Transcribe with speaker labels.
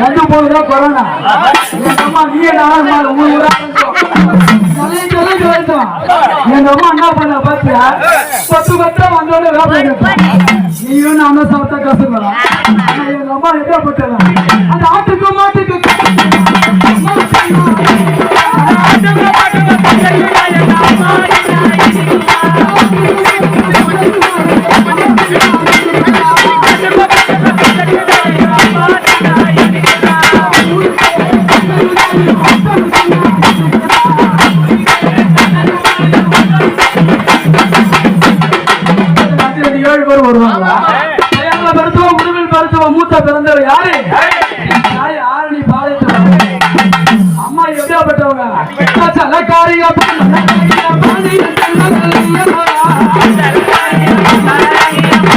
Speaker 1: வந்து போகுதான் கொரோனா. எங்க அம்மா நீயே நானும் எங்க அம்மா என்ன பண்ண பாத்தியா? பத்து பத்தா வந்தோட நீயும் நானும் சாப்பிட்டா எங்க அம்மா அந்த ஏழு பேர் வருவாங்களா கல்யாண மருத்துவம் உடவில் மருத்துவம் மூத்த பிறந்தவர் யாரு? தாய் ஆரணி பாளையத்தில் அம்மா எப்படியாப்பட்டவங்க சலக்காரியா பாண்டிய